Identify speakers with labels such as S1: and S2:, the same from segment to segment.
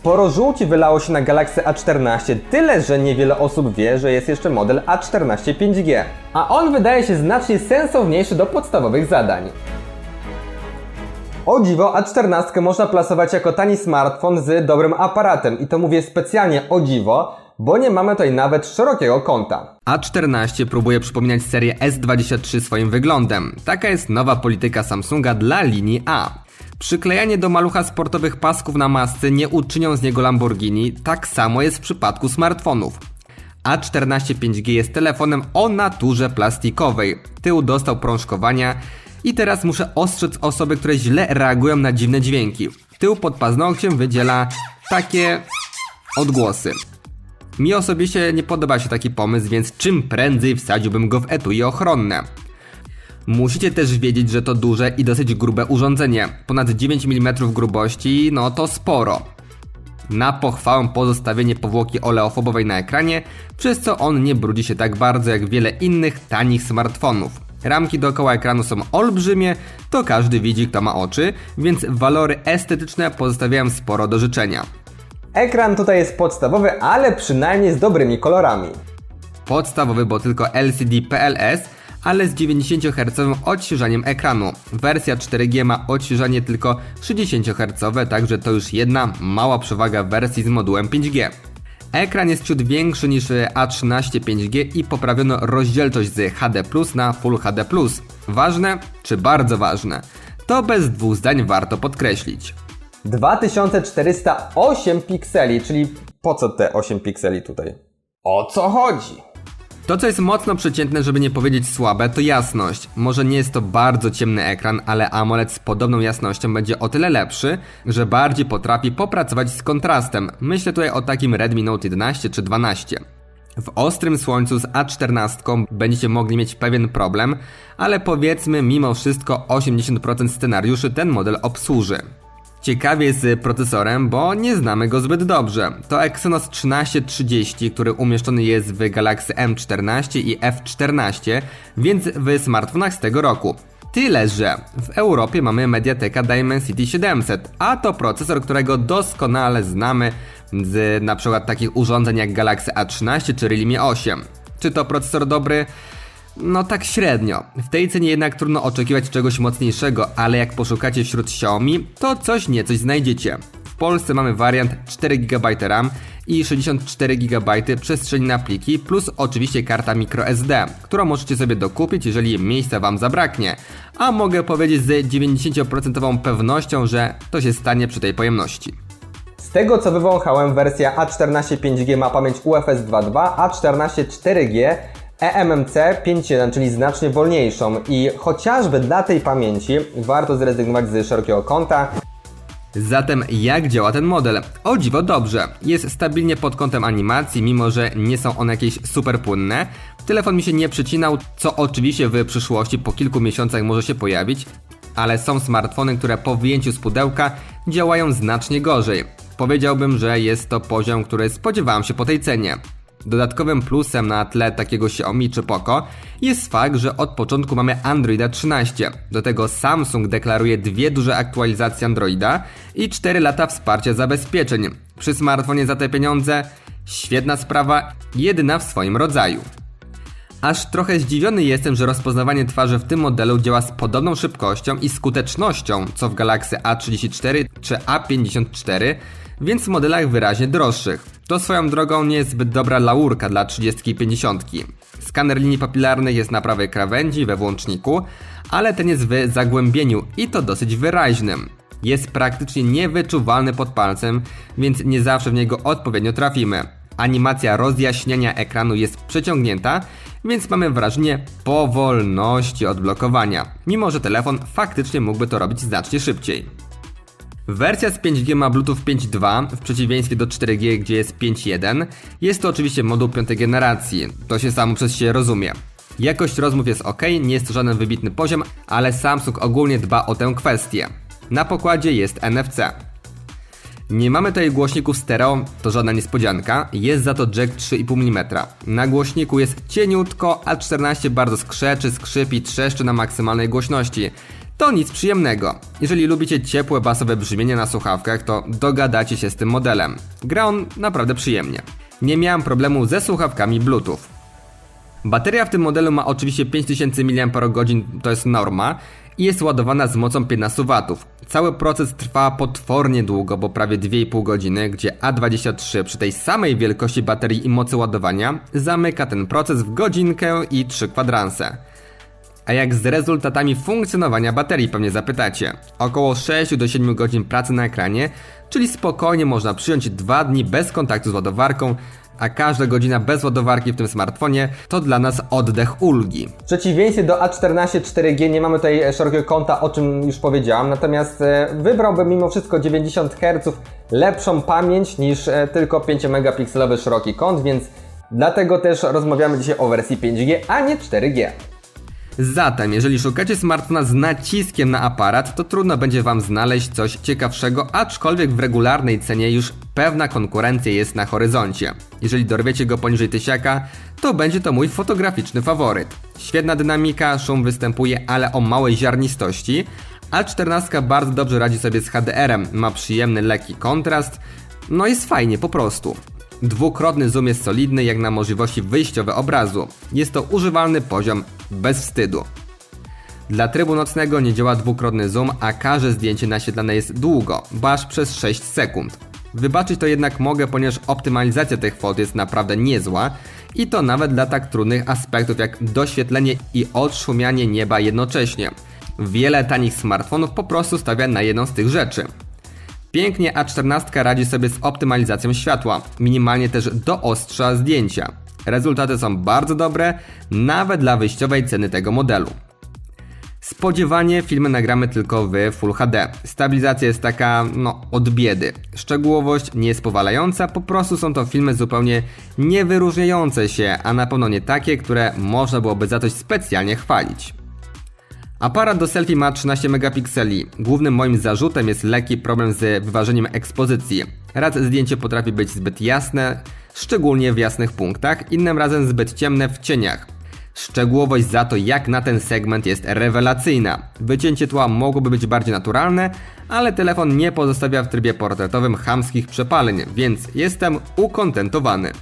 S1: Sporo żółci wylało się na Galaxy A14, tyle że niewiele osób wie, że jest jeszcze model A14 5G. A on wydaje się znacznie sensowniejszy do podstawowych zadań. O dziwo, A14 można plasować jako tani smartfon z dobrym aparatem i to mówię specjalnie o dziwo, bo nie mamy tutaj nawet szerokiego kąta.
S2: A14 próbuje przypominać serię S23 swoim wyglądem. Taka jest nowa polityka Samsunga dla linii A. Przyklejanie do malucha sportowych pasków na masce nie uczynią z niego Lamborghini, tak samo jest w przypadku smartfonów. A14 5G jest telefonem o naturze plastikowej. Tył dostał prążkowania i teraz muszę ostrzec osoby, które źle reagują na dziwne dźwięki. Tył pod paznokciem wydziela takie odgłosy. Mi osobiście nie podoba się taki pomysł, więc czym prędzej wsadziłbym go w etui ochronne. Musicie też wiedzieć, że to duże i dosyć grube urządzenie. Ponad 9 mm grubości, no to sporo. Na pochwałę pozostawienie powłoki oleofobowej na ekranie, przez co on nie brudzi się tak bardzo jak wiele innych tanich smartfonów. Ramki dookoła ekranu są olbrzymie, to każdy widzi kto ma oczy, więc walory estetyczne pozostawiają sporo do życzenia.
S1: Ekran tutaj jest podstawowy, ale przynajmniej z dobrymi kolorami.
S2: Podstawowy, bo tylko LCD PLS, ale z 90 Hz odświeżaniem ekranu. Wersja 4G ma odświeżanie tylko 60 Hz, także to już jedna mała przewaga wersji z modułem 5G. Ekran jest ciut większy niż A13 5G i poprawiono rozdzielczość z HD na Full HD. Ważne czy bardzo ważne? To bez dwóch zdań warto podkreślić.
S1: 2408 pikseli, czyli po co te 8 pikseli tutaj? O co chodzi?
S2: To, co jest mocno przeciętne, żeby nie powiedzieć słabe, to jasność. Może nie jest to bardzo ciemny ekran, ale AMOLED z podobną jasnością będzie o tyle lepszy, że bardziej potrafi popracować z kontrastem. Myślę tutaj o takim Redmi Note 11 czy 12. W ostrym słońcu z A14 będziecie mogli mieć pewien problem, ale powiedzmy mimo wszystko 80% scenariuszy ten model obsłuży. Ciekawie z procesorem, bo nie znamy go zbyt dobrze. To Exynos 1330, który umieszczony jest w Galaxy M14 i F14, więc w smartfonach z tego roku. Tyle, że w Europie mamy Mediateka Dimensity 700, a to procesor, którego doskonale znamy z na przykład takich urządzeń jak Galaxy A13 czy Realme 8. Czy to procesor dobry? No tak średnio. W tej cenie jednak trudno oczekiwać czegoś mocniejszego, ale jak poszukacie wśród Xiaomi, to coś niecoś znajdziecie. W Polsce mamy wariant 4 GB RAM i 64 GB przestrzeni na pliki, plus oczywiście karta microSD, którą możecie sobie dokupić, jeżeli miejsca Wam zabraknie. A mogę powiedzieć z 90% pewnością, że to się stanie przy tej pojemności.
S1: Z tego co wywąchałem, wersja A14 5G ma pamięć UFS 2.2, A14 4G E eMMC 5.1, czyli znacznie wolniejszą i chociażby dla tej pamięci warto zrezygnować z szerokiego kąta.
S2: Zatem jak działa ten model? O dziwo dobrze. Jest stabilnie pod kątem animacji, mimo że nie są one jakieś super płynne. Telefon mi się nie przycinał, co oczywiście w przyszłości po kilku miesiącach może się pojawić, ale są smartfony, które po wyjęciu z pudełka działają znacznie gorzej. Powiedziałbym, że jest to poziom, który spodziewałem się po tej cenie. Dodatkowym plusem na tle takiego Xiaomi czy Poco jest fakt, że od początku mamy Androida 13. Do tego Samsung deklaruje dwie duże aktualizacje Androida i 4 lata wsparcia zabezpieczeń. Przy smartfonie za te pieniądze świetna sprawa, jedyna w swoim rodzaju. Aż trochę zdziwiony jestem, że rozpoznawanie twarzy w tym modelu działa z podobną szybkością i skutecznością co w Galaxy A34 czy A54, więc w modelach wyraźnie droższych. To swoją drogą nie jest zbyt dobra laurka dla 30 i 50. Skaner linii papilarnych jest na prawej krawędzi we włączniku, ale ten jest w zagłębieniu i to dosyć wyraźnym. Jest praktycznie niewyczuwalny pod palcem, więc nie zawsze w niego odpowiednio trafimy. Animacja rozjaśniania ekranu jest przeciągnięta, więc mamy wrażenie powolności odblokowania, mimo że telefon faktycznie mógłby to robić znacznie szybciej. Wersja z 5G ma Bluetooth 5.2 w przeciwieństwie do 4G, gdzie jest 5.1. Jest to oczywiście moduł piątej generacji, to się samo przez się rozumie. Jakość rozmów jest ok, nie jest to żaden wybitny poziom, ale Samsung ogólnie dba o tę kwestię. Na pokładzie jest NFC. Nie mamy tutaj głośników stereo, to żadna niespodzianka, jest za to jack 3,5 mm. Na głośniku jest cieniutko, a 14 bardzo skrzeczy, skrzypi, trzeszczy na maksymalnej głośności. To nic przyjemnego. Jeżeli lubicie ciepłe basowe brzmienie na słuchawkach, to dogadacie się z tym modelem. Gra on naprawdę przyjemnie. Nie miałem problemu ze słuchawkami Bluetooth. Bateria w tym modelu ma oczywiście 5000 mAh, to jest norma, i jest ładowana z mocą 15 W. Cały proces trwa potwornie długo, bo prawie 2,5 godziny, gdzie A23 przy tej samej wielkości baterii i mocy ładowania zamyka ten proces w godzinkę i 3 kwadranse. A jak z rezultatami funkcjonowania baterii pewnie zapytacie? Około 6 do 7 godzin pracy na ekranie, czyli spokojnie można przyjąć 2 dni bez kontaktu z ładowarką, a każda godzina bez ładowarki w tym smartfonie to dla nas oddech ulgi.
S1: W przeciwieństwie do A14 4G nie mamy tutaj e, szerokiego kąta, o czym już powiedziałam, natomiast e, wybrałbym mimo wszystko 90 Hz lepszą pamięć niż e, tylko 5 megapikselowy szeroki kąt, więc dlatego też rozmawiamy dzisiaj o wersji 5G, a nie 4G.
S2: Zatem, jeżeli szukacie smartfona z naciskiem na aparat, to trudno będzie Wam znaleźć coś ciekawszego, aczkolwiek w regularnej cenie już pewna konkurencja jest na horyzoncie. Jeżeli dorwiecie go poniżej tysiaka, to będzie to mój fotograficzny faworyt. Świetna dynamika, szum występuje, ale o małej ziarnistości, a 14 bardzo dobrze radzi sobie z HDR-em, ma przyjemny lekki kontrast, no jest fajnie po prostu. Dwukrotny zoom jest solidny jak na możliwości wyjściowe obrazu. Jest to używalny poziom bez wstydu. Dla trybu nocnego nie działa dwukrotny zoom, a każde zdjęcie naświetlane jest długo, bo aż przez 6 sekund. Wybaczyć to jednak mogę, ponieważ optymalizacja tych fot jest naprawdę niezła i to nawet dla tak trudnych aspektów jak doświetlenie i odszumianie nieba jednocześnie. Wiele tanich smartfonów po prostu stawia na jedną z tych rzeczy. Pięknie A14 radzi sobie z optymalizacją światła, minimalnie też doostrza zdjęcia. Rezultaty są bardzo dobre, nawet dla wyjściowej ceny tego modelu. Spodziewanie filmy nagramy tylko w Full HD. Stabilizacja jest taka, no, od biedy. Szczegółowość nie jest powalająca, po prostu są to filmy zupełnie niewyróżniające się, a na pewno nie takie, które można byłoby za coś specjalnie chwalić. Aparat do selfie ma 13 megapikseli. Głównym moim zarzutem jest lekki problem z wyważeniem ekspozycji. Raz zdjęcie potrafi być zbyt jasne, szczególnie w jasnych punktach, innym razem zbyt ciemne w cieniach. Szczegółowość za to jak na ten segment jest rewelacyjna. Wycięcie tła mogłoby być bardziej naturalne, ale telefon nie pozostawia w trybie portretowym chamskich przepaleń, więc jestem ukontentowany.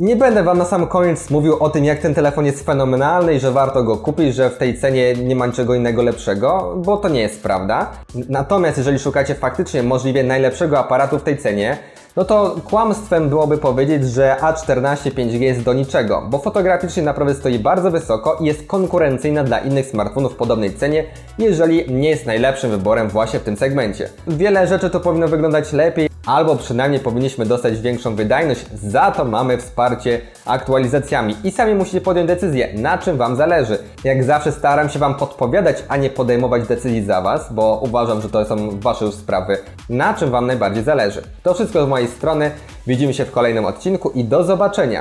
S1: Nie będę Wam na sam koniec mówił o tym, jak ten telefon jest fenomenalny i że warto go kupić, że w tej cenie nie ma niczego innego lepszego, bo to nie jest prawda. Natomiast jeżeli szukacie faktycznie możliwie najlepszego aparatu w tej cenie, no to kłamstwem byłoby powiedzieć, że A14 5G jest do niczego, bo fotograficznie naprawdę stoi bardzo wysoko i jest konkurencyjna dla innych smartfonów w podobnej cenie, jeżeli nie jest najlepszym wyborem właśnie w tym segmencie. Wiele rzeczy to powinno wyglądać lepiej, albo przynajmniej powinniśmy dostać większą wydajność, za to mamy wsparcie aktualizacjami i sami musicie podjąć decyzję, na czym Wam zależy. Jak zawsze staram się Wam podpowiadać, a nie podejmować decyzji za Was, bo uważam, że to są Wasze już sprawy, na czym Wam najbardziej zależy. To wszystko z mojej strony, widzimy się w kolejnym odcinku i do zobaczenia!